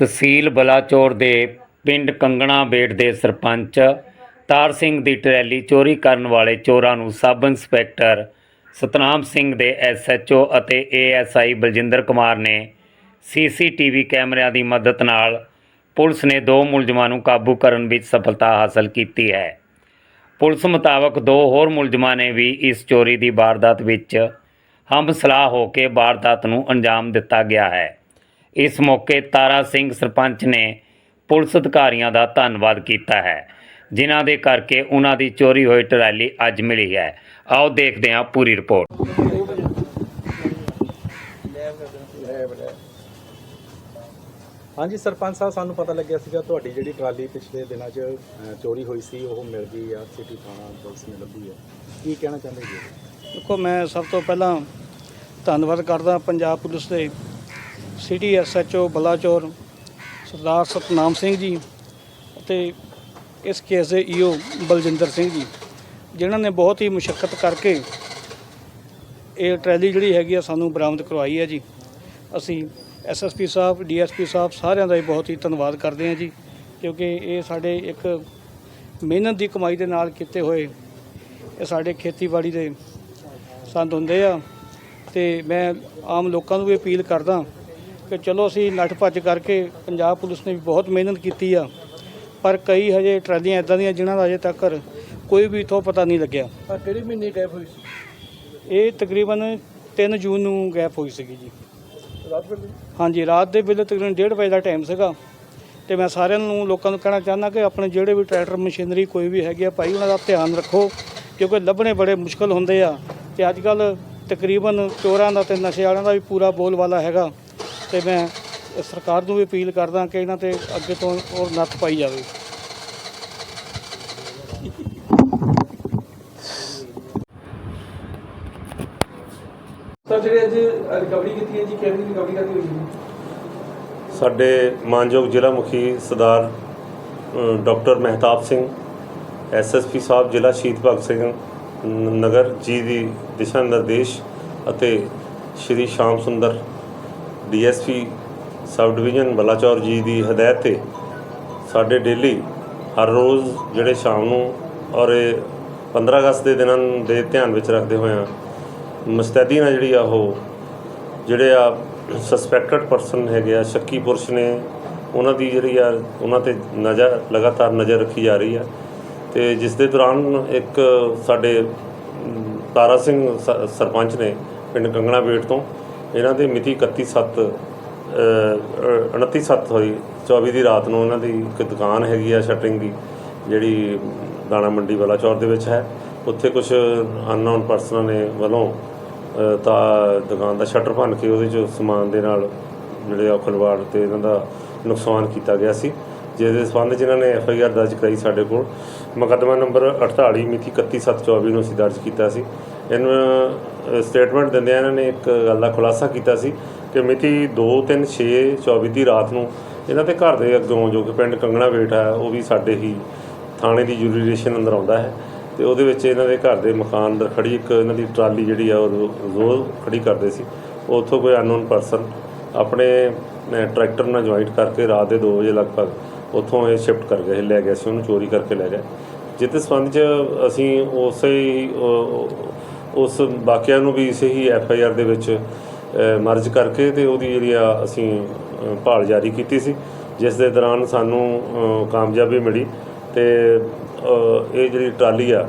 ਤਹਿਸੀਲ ਬਲਾਚੌਰ ਦੇ ਪਿੰਡ ਕੰਗਣਾ ਬੇਟ ਦੇ ਸਰਪੰਚ ਤਾਰ ਸਿੰਘ ਦੀ ਟਰੈਲੀ ਚੋਰੀ ਕਰਨ ਵਾਲੇ ਚੋਰਾਂ ਨੂੰ ਸਬ ਇੰਸਪੈਕਟਰ ਸਤਨਾਮ ਸਿੰਘ ਦੇ ਐਸਐਚਓ ਅਤੇ ਏਐਸਆਈ ਬਲਜਿੰਦਰ ਕੁਮਾਰ ਨੇ ਸੀਸੀਟੀਵੀ ਕੈਮਰਿਆਂ ਦੀ ਮਦਦ ਨਾਲ ਪੁਲਿਸ ਨੇ ਦੋ ਮੁਲਜ਼ਮਾਂ ਨੂੰ ਕਾਬੂ ਕਰਨ ਵਿੱਚ ਸਫਲਤਾ ਹਾਸਲ ਕੀਤੀ ਹੈ। ਪੁਲਿਸ ਮੁਤਾਬਕ ਦੋ ਹੋਰ ਮੁਲਜ਼ਮਾਂ ਨੇ ਵੀ ਇਸ ਚੋਰੀ ਦੀ ਵਾਰਦਾਤ ਵਿੱਚ ਹਮਸਲਾ ਹੋ ਕੇ ਵਾਰਦਾਤ ਨੂੰ ਅੰਜਾਮ ਦਿੱਤਾ ਗਿਆ ਹੈ। ਇਸ ਮੌਕੇ ਤਾਰਾ ਸਿੰਘ ਸਰਪੰਚ ਨੇ ਪੁਲਿਸ ਅਧਿਕਾਰੀਆਂ ਦਾ ਧੰਨਵਾਦ ਕੀਤਾ ਹੈ। ਜਿਨ੍ਹਾਂ ਦੇ ਕਰਕੇ ਉਹਨਾਂ ਦੀ ਚੋਰੀ ਹੋਈ ਟਰਾਲੀ ਅੱਜ ਮਿਲੀ ਹੈ। ਆਓ ਦੇਖਦੇ ਹਾਂ ਪੂਰੀ ਰਿਪੋਰਟ। ਹਾਂਜੀ ਸਰਪੰਚ ਸਾਹਿਬ ਸਾਨੂੰ ਪਤਾ ਲੱਗਿਆ ਸੀਗਾ ਤੁਹਾਡੀ ਜਿਹੜੀ ਟਰਾਲੀ ਪਿਛਲੇ ਦਿਨਾਂ 'ਚ ਅ, ਚੋਰੀ ਹੋਈ ਸੀ ਉਹ ਮਿਲ ਗਈ ਆ ਸਿਟੀ ਥਾਣਾ ਪੁਲਿਸ ਨੇ ਲੱਭੀ ਹੈ ਕੀ ਕਹਿਣਾ ਚਾਹੁੰਦੇ ਜੀ? ਦੇਖੋ ਮੈਂ ਸਭ ਤੋਂ ਪਹਿਲਾਂ ਧੰਨਵਾਦ ਕਰਦਾ ਪੰਜਾਬ ਪੁਲਿਸ ਦੇ ਸਿਟੀ ਐਸਐਚਓ ਬਲਾਚੌਰ ਸਰਦਾਰ ਸਤਨਾਮ ਸਿੰਘ ਜੀ ਅਤੇ ਇਸ ਕੇਸ ਦੇ ਈਓ ਬਲਜਿੰਦਰ ਸਿੰਘ ਜੀ, ਜਿਨ੍ਹਾਂ ਨੇ ਬਹੁਤ ਹੀ ਮੁਸ਼ਕਲ ਕਰਕੇ ਇਹ ਟਰੈਲੀ ਜਿਹੜੀ ਹੈਗੀ ਆ ਸਾਨੂੰ ਬਰਾਮਦ ਕਰਵਾਈ ਹੈ ਜੀ। ਅਸੀਂ ਐਸਐਸਪੀ ਸਾਹਿਬ ਡੀਐਸਪੀ ਸਾਹਿਬ ਸਾਰਿਆਂ ਦਾ ਹੀ ਬਹੁਤ ਹੀ ਧੰਨਵਾਦ ਕਰਦੇ ਹਾਂ ਜੀ, ਕਿਉਂਕਿ ਇਹ ਸਾਡੇ ਇੱਕ ਮਿਹਨਤ ਦੀ ਕਮਾਈ ਦੇ ਨਾਲ ਕੀਤੇ ਹੋਏ ਇਹ ਸਾਡੇ ਖੇਤੀਬਾੜੀ ਦੇ ਸੰਦ ਹੁੰਦੇ ਆ। ਤੇ ਮੈਂ ਆਮ ਲੋਕਾਂ ਨੂੰ ਵੀ ਅਪੀਲ ਕਰਦਾ ਕਿ ਚਲੋ ਅਸੀਂ ਨੱਠ ਭੱਜ ਕਰਕੇ ਪੰਜਾਬ ਪੁਲਿਸ ਨੇ ਵੀ ਬਹੁਤ ਮਿਹਨਤ ਕੀਤੀ ਆ ਪਰ ਕਈ ਹਜੇ ਟਰਾਲੀਆਂ ਇਦਾਂ ਦੀਆਂ ਜਿਨ੍ਹਾਂ ਦਾ ਅਜੇ ਤੱਕ ਕੋਈ ਵੀ ਇਥੋਂ ਪਤਾ ਨਹੀਂ ਲੱਗਿਆ। ਆ ਕਿਹੜੀ ਮਹੀਨੇ ਗਾਇਬ ਹੋਈ ਸੀ? ਇਹ ਤਕਰੀਬਨ 3 ਜੂਨ ਨੂੰ ਗੈਪ ਹੋਈ ਸੀਗੀ ਜੀ। ਰਾਤ ਵੇਲੇ? ਹਾਂਜੀ ਰਾਤ ਦੇ ਵੇਲੇ ਤਕਰੀਬਨ 1:30 ਵਜੇ ਦਾ ਟਾਈਮ ਸੀਗਾ ਤੇ ਮੈਂ ਸਾਰਿਆਂ ਨੂੰ ਲੋਕਾਂ ਨੂੰ ਕਹਿਣਾ ਚਾਹੁੰਦਾ ਕਿ ਆਪਣੇ ਜਿਹੜੇ ਵੀ ਟਰੈਕਟਰ ਮਸ਼ੀਨਰੀ ਕੋਈ ਵੀ ਹੈਗੀ ਆ ਭਾਈ ਉਹਨਾਂ ਦਾ ਧਿਆਨ ਰੱਖੋ ਕਿਉਂਕਿ ਲੱਭਣੇ ਬੜੇ ਮੁਸ਼ਕਲ ਹੁੰਦੇ ਆ ਤੇ ਅੱਜ ਕੱਲ ਤਕਰੀਬਨ ਚੋਰਾਂ ਦਾ ਤੇ ਨਸ਼ੇ ਵਾਲਿਆਂ ਦਾ ਵੀ ਪੂਰਾ ਬੋਲਵਾਲਾ ਹੈਗਾ। ਤੇ ਮੈਂ ਸਰਕਾਰ ਨੂੰ ਵੀ ਅਪੀਲ ਕਰਦਾ ਕਿ ਇਹਨਾਂ ਤੇ ਅੱਗੇ ਤੋਂ ਹੋਰ ਨੱਥ ਪਾਈ ਜਾਵੇ। ਸਰ ਜਿਹੜੇ ਅੱਜ ਰਿਕਵਰੀ ਕੀਤੀ ਹੈ ਜੀ ਕਿਹੜੀ ਰਿਕਵਰੀ ਕਰਦੀ ਹੋਈ ਜੀ ਸਾਡੇ ਮਾਨਯੋਗ ਜ਼ਿਲ੍ਹਾ ਮੁਖੀ ਸਰਦਾਰ ਡਾਕਟਰ ਮਹਿਤਾਬ ਸਿੰਘ ਐਸਐਸਪੀ ਸਾਹਿਬ ਜ਼ਿਲ੍ਹਾ ਸ਼ਹੀਦ ਭਗਤ ਸਿੰਘ ਨਗਰ ਜੀ ਦੀ ਦਿਸ਼ਾ ਨਿਰਦੇਸ਼ ਅਤੇ Shri Sham Sunder DSP sub division Balachaur ji ਦੀ ਹਦਾਇਤ ਤੇ ਸਾਡੇ ਡੇਲੀ ਹਰ ਰੋਜ਼ ਜਿਹੜੇ ਸ਼ਾਮ ਨੂੰ ਔਰ ਇਹ 15 ਅਗਸਤ ਦੇ ਦਿਨਾਂ ਦੇ ਧਿਆਨ ਵਿੱਚ ਰੱਖਦੇ ਹੋਏ ਹੋਇਆਂ ਮੁਸਤੈਦੀ ਨਾਲ ਜਿਹੜੀ ਆ ਉਹ, ਜਿਹੜੇ ਆ ਸਸਪੈਕਟਡ ਪਰਸਨ ਹੈਗੇ ਆ, ਸ਼ੱਕੀ ਪੁਰਸ਼ ਨੇ, ਉਹਨਾਂ ਦੀ ਜਿਹੜੀ ਆ, ਉਹਨਾਂ ਤੇ ਨਜ਼ਰ, ਲਗਾਤਾਰ ਨਜ਼ਰ ਰੱਖੀ ਜਾ ਰਹੀ ਆ। ਤੇ ਜਿਸ ਦੇ ਦੌਰਾਨ ਇੱਕ ਸਾਡੇ ਤਾਰਾ ਸਿੰਘ ਸਰਪੰਚ ਨੇ ਪਿੰਡ ਕੰਗਣਾ ਬੇਟ ਤੋਂ ਇਹਨਾਂ ਦੇ ਮਿਤੀ 31/7 29/7 ਹੋਈ 24 ਦੀ ਰਾਤ ਨੂੰ ਇਹਨਾਂ ਦੀ ਇੱਕ ਦੁਕਾਨ ਹੈਗੀ ਆ ਸ਼ਟਰਿੰਗ ਦੀ ਜਿਹੜੀ ਦਾਣਾ ਮੰਡੀ ਵਾਲਾ ਚੌਰ ਦੇ ਵਿੱਚ ਹੈ। ਉੱਥੇ ਕੁਝ ਅਨਨੋਨ ਪਰਸਨਾਂ ਨੇ ਵੱਲੋਂ ਅ, ਤਾਂ ਦੁਕਾਨ ਦਾ ਸ਼ਟਰ ਭੰਨ ਕੇ ਉਹਦੇ ਚ ਸਮਾਨ ਦੇ ਨਾਲ ਜਿਹੜੇ ਆ ਖਲਵਾੜ ਤੇ ਇਹਨਾਂ ਦਾ ਨੁਕਸਾਨ ਕੀਤਾ ਗਿਆ ਸੀ। ਜਿਸ ਦੇ ਸੰਬੰਧ 'ਚ ਇਹਨਾਂ ਨੇ ਐਫ ਆਈ ਆਰ ਦਰਜ ਕਰਾਈ ਸਾਡੇ ਕੋਲ। ਮੁਕੱਦਮਾ ਨੰਬਰ 48 ਮਿਤੀ 31/7/24 ਨੂੰ ਅਸੀਂ ਦਰਜ ਕੀਤਾ ਸੀ। ਇਹਨਾਂ ਸਟੇਟਮੈਂਟ ਦਿੰਦਿਆਂ ਇਹਨਾਂ ਨੇ ਇੱਕ ਗੱਲ ਦਾ ਖੁਲਾਸਾ ਕੀਤਾ ਸੀ ਕਿ ਮਿਤੀ 2/3/6/24 ਦੀ ਰਾਤ ਨੂੰ ਇਹਨਾਂ ਦੇ ਘਰ ਦੇ ਅੱਗੋਂ ਜੋ ਕਿ ਪਿੰਡ ਕੰਗਣਾ ਵੇਟ ਹੈ ਉਹ ਵੀ ਸਾਡੇ ਹੀ ਥਾਣੇ ਦੀ ਜੁਰੀਡੀਸ਼ਨ ਅੰਦਰ ਆਉਂਦਾ ਹੈ। ਤੇ ਉਹਦੇ ਵਿੱਚ ਇਹਨਾਂ ਦੇ ਘਰ ਦੇ ਮਕਾਨ ਅੰਦਰ ਖੜੀ ਇੱਕ ਇਹਨਾਂ ਦੀ ਟਰਾਲੀ ਜਿਹੜੀ ਆ, ਉਹ ਰੋਜ਼ ਖੜੀ ਕਰਦੇ ਸੀ। ਉੱਥੋਂ ਕੋਈ ਅਨਨੋਨ ਪਰਸਨ ਆਪਣੇ ਟਰੈਕਟਰ ਨਾਲ ਜੁਆਇੰਟ ਕਰਕੇ ਰਾਤ ਦੇ 2 ਵਜੇ ਲਗਭਗ ਉੱਥੋਂ ਇਹ ਸ਼ਿਫਟ ਕਰ ਗਏ ਲੈ ਗਏ ਸੀ, ਉਹਨੂੰ ਚੋਰੀ ਕਰਕੇ ਲੈ ਗਏ ਜਿਸ ਸੰਬੰਧ 'ਚ ਅਸੀਂ ਉਸੇ ਉਸ ਵਾਕਿਆ ਨੂੰ ਵੀ ਸਹੀ ਹੀ ਐਫ ਆਈ ਆਰ ਦੇ ਵਿੱਚ ਮਰਜ ਕਰਕੇ ਤੇ ਉਹਦੀ ਜਿਹੜੀ ਆ ਅਸੀਂ ਭਾਲ ਜਾਰੀ ਕੀਤੀ ਸੀ, ਜਿਸ ਦੇ ਦੌਰਾਨ ਸਾਨੂੰ ਕਾਮਯਾਬੀ ਮਿਲੀ ਤੇ ਇਹ ਜਿਹੜੀ ਟਰਾਲੀ ਆ,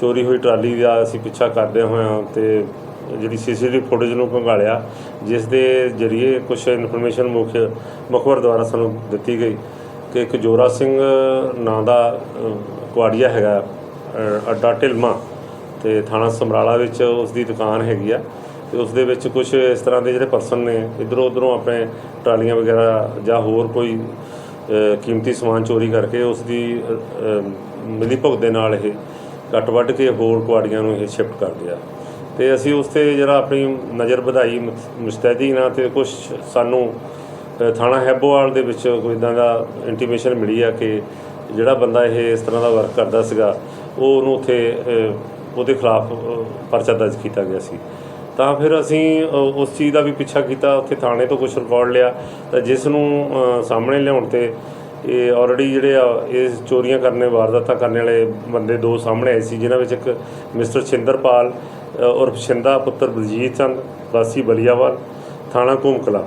ਚੋਰੀ ਹੋਈ ਟਰਾਲੀ ਦਾ ਅਸੀਂ ਪਿੱਛਾ ਕਰਦੇ ਹੋਇਆਂ ਤੇ ਜਿਹੜੀ ਸੀਸੀਟੀਵੀ ਫੁਟੇਜ ਨੂੰ ਖੰਗਾਲਿਆ ਜਿਸ ਦੇ ਜਰੀਏ ਕੁਝ ਇਨਫੋਰਮੇਸ਼ਨ ਮੁੱਖ ਮੁਖਬਰ ਦੁਆਰਾ ਸਾਨੂੰ ਦਿੱਤੀ ਗਈ ਕਿ ਇੱਕ ਜੋਰਾ ਸਿੰਘ ਨਾਂ ਦਾ ਕੁਆੜੀਆ ਹੈਗਾ ਅੱਡਾ ਢਿਲਮਾ। ਤੇ ਥਾਣਾ ਸਮਰਾਲਾ ਵਿੱਚ ਉਸ ਦੀ ਦੁਕਾਨ ਹੈਗੀ ਆ ਤੇ ਉਸ ਦੇ ਵਿੱਚ ਕੁਝ ਇਸ ਤਰ੍ਹਾਂ ਦੇ ਜਿਹੜੇ ਪਰਸਨ ਨੇ, ਇਧਰੋਂ ਉਧਰੋਂ ਆਪਣੇ ਟਰਾਲੀਆਂ ਵਗੈਰਾ ਜਾਂ ਹੋਰ ਕੋਈ ਕੀਮਤੀ ਸਮਾਨ ਚੋਰੀ ਕਰਕੇ ਉਸ ਦੀ ਮਿਲੀ ਭੁਗਤ ਦੇ ਨਾਲ ਇਹ ਕੱਟ ਵੱਢ ਕੇ ਹੋਰ ਕੁਆੜੀਆਂ ਨੂੰ ਇਹ ਸ਼ਿਫਟ ਕਰਦੇ ਆ ਤੇ ਅਸੀਂ ਉਸ ਤੇ ਜਿਹੜਾ ਆਪਣੀ ਨਜ਼ਰ ਵਧਾਈ ਮੁਸ- ਮੁਸਤੈਦੀ ਨਾਲ ਤੇ ਕੁਝ ਸਾਨੂੰ ਥਾਣਾ ਹੈਬੋਵਾਲ ਦੇ ਵਿੱਚ ਕੋਈ ਇਦਾਂ ਦਾ ਇੰਟੀਮੇਸ਼ਨ ਮਿਲੀ ਆ ਕਿ ਜਿਹੜਾ ਬੰਦਾ ਇਹ ਇਸ ਤਰ੍ਹਾਂ ਦਾ ਵਰਕ ਕਰਦਾ ਸੀਗਾ, ਉਹ ਉਹਨੂੰ ਉੱਥੇ ਉਹਦੇ ਖਿਲਾਫ ਪਰਚਾ ਦਰਜ ਕੀਤਾ ਗਿਆ ਸੀ। ਤਾਂ ਫਿਰ ਅਸੀਂ ਉਸ ਚੀਜ਼ ਦਾ ਵੀ ਪਿੱਛਾ ਕੀਤਾ ਉੱਥੇ ਥਾਣੇ ਤੋਂ ਕੁਝ ਰਿਕਾਰਡ ਲਿਆ ਤਾਂ ਜਿਸ ਨੂੰ ਸਾਹਮਣੇ ਲਿਆਉਣ ਤੇ ਇਹ ਆਲਰੇਡੀ ਜਿਹੜੇ ਆ ਇਹ ਚੋਰੀਆਂ ਕਰਨੇ ਵਾਰਦਾਤਾਂ ਕਰਨ ਵਾਲੇ ਬੰਦੇ ਦੋ ਸਾਹਮਣੇ ਆਏ ਸੀ ਜਿਨ੍ਹਾਂ ਵਿੱਚ ਇੱਕ ਮਿਸਟਰ ਛਿੰਦਰਪਾਲ ਅ, ਉਰਫ ਛਿੰਦਾ ਪੁੱਤਰ ਬਲਜੀਤ ਚੰਦ ਵਾਸੀ ਬਲੀਆਵਾਲ ਥਾਣਾ ਘੂਮਕਲਾ।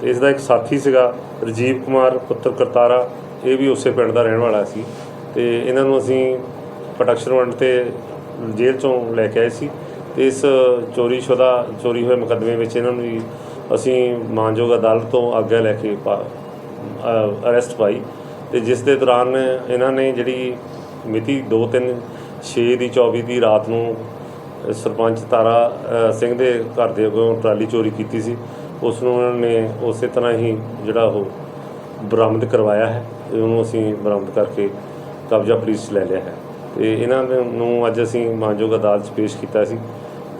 ਤੇ ਇਸ ਦਾ ਇੱਕ ਸਾਥੀ ਸੀਗਾ ਰਜੀਵ ਕੁਮਾਰ ਪੁੱਤਰ ਕਰਤਾਰਾ ਇਹ ਵੀ ਉਸੇ ਪਿੰਡ ਦਾ ਰਹਿਣ ਵਾਲਾ ਸੀ। ਤੇ ਇਹਨਾਂ ਨੂੰ ਅਸੀਂ ਪ੍ਰੋਟੈਕਸ਼ਨ ਵੰਡ ਤੇ ਜੇਲ੍ਹ ਚੋਂ ਲੈ ਕੇ ਆਏ ਸੀ ਤੇ ਇਸ ਚੋਰੀ ਸ਼ੁਦਾ ਚੋਰੀ ਹੋਏ ਮੁਕੱਦਮੇ ਵਿੱਚ ਇਹਨਾਂ ਨੂੰ ਵੀ ਅਸੀਂ ਮਾਨਯੋਗ ਅਦਾਲਤ ਤੋਂ ਆਗਿਆ ਲੈ ਕੇ ਅਰੈਸਟ ਪਾਈ ਤੇ ਜਿਸ ਦੇ ਦੌਰਾਨ ਇਹਨਾਂ ਨੇ ਜਿਹੜੀ ਮਿਤੀ 2-3 6 ਦੀ 24 ਦੀ ਰਾਤ ਨੂੰ ਸਰਪੰਚ ਤਾਰਾ ਸਿੰਘ ਦੇ ਘਰ ਦੇ ਅੱਗੋਂ ਟਰਾਲੀ ਚੋਰੀ ਕੀਤੀ ਸੀ, ਉਸ ਨੂੰ ਉਹਨਾਂ ਨੇ ਉਸੇ ਤਰ੍ਹਾਂ ਹੀ ਜਿਹੜਾ ਉਹ ਬਰਾਮਦ ਕਰਵਾਇਆ ਹੈ ਤੇ ਉਹਨੂੰ ਅਸੀਂ ਬਰਾਮਦ ਕਰਕੇ ਕਬਜ਼ਾ ਪੁਲਿਸ 'ਚ ਲੈ ਲਿਆ ਹੈ। ਤੇ ਇਹਨਾਂ ਦੇ- ਨੂੰ ਅੱਜ ਅਸੀਂ ਮਾਨਯੋਗ ਅਦਾਲਤ 'ਚ ਪੇਸ਼ ਕੀਤਾ ਸੀ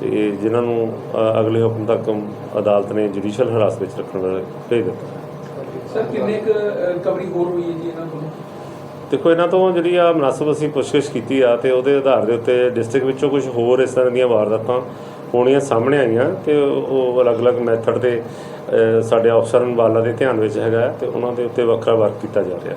ਤੇ ਜਿਨ੍ਹਾਂ ਨੂੰ ਅਗਲੇ ਹੁਕਮ ਤੱਕ ਅਦਾਲਤ ਨੇ ਜੁਡੀਸ਼ੀਅਲ ਹਿਰਾਸਤ ਵਿੱਚ ਰੱਖਣ ਵਾਲੇ ਭੇਜ ਦਿੱਤਾ। ਸਰ ਕਿੰਨੇ ਕੁ ਰਿਕਵਰੀ ਹੋਰ ਹੋਈ ਹੈ ਜੀ ਇਹਨਾਂ ਕੋਲੋਂ? ਦੇਖੋ ਇਹਨਾਂ ਤੋਂ ਜਿਹੜੀ ਆ ਮਨਸਬ ਅਸੀਂ ਪੁੱਛਗਿੱਛ ਕੀਤੀ ਆ ਤੇ ਉਹਦੇ ਆਧਾਰ ਦੇ ਉੱਤੇ ਡਿਸਟ੍ਰਿਕਟ ਵਿੱਚੋਂ ਕੁਝ ਹੋਰ ਇਸ ਤਰ੍ਹਾਂ ਦੀਆਂ ਵਾਰਦਾਤਾਂ ਹੋਣੀਆਂ ਸਾਹਮਣੇ ਆਈਆਂ ਤੇ ਉਹ ਅਲੱਗ-ਅਲੱਗ ਮੈਥਡ ਤੇ ਸਾਡੇ ਅਫਸਰ ਅੰਬਾਲਾ ਦੇ ਧਿਆਨ ਵਿੱਚ ਹੈਗਾ ਤੇ ਉਹਨਾਂ ਦੇ ਉੱਤੇ ਵੱਖਰਾ ਵਰਕ ਕੀਤਾ ਜਾ ਰਿਹਾ। ਹੈ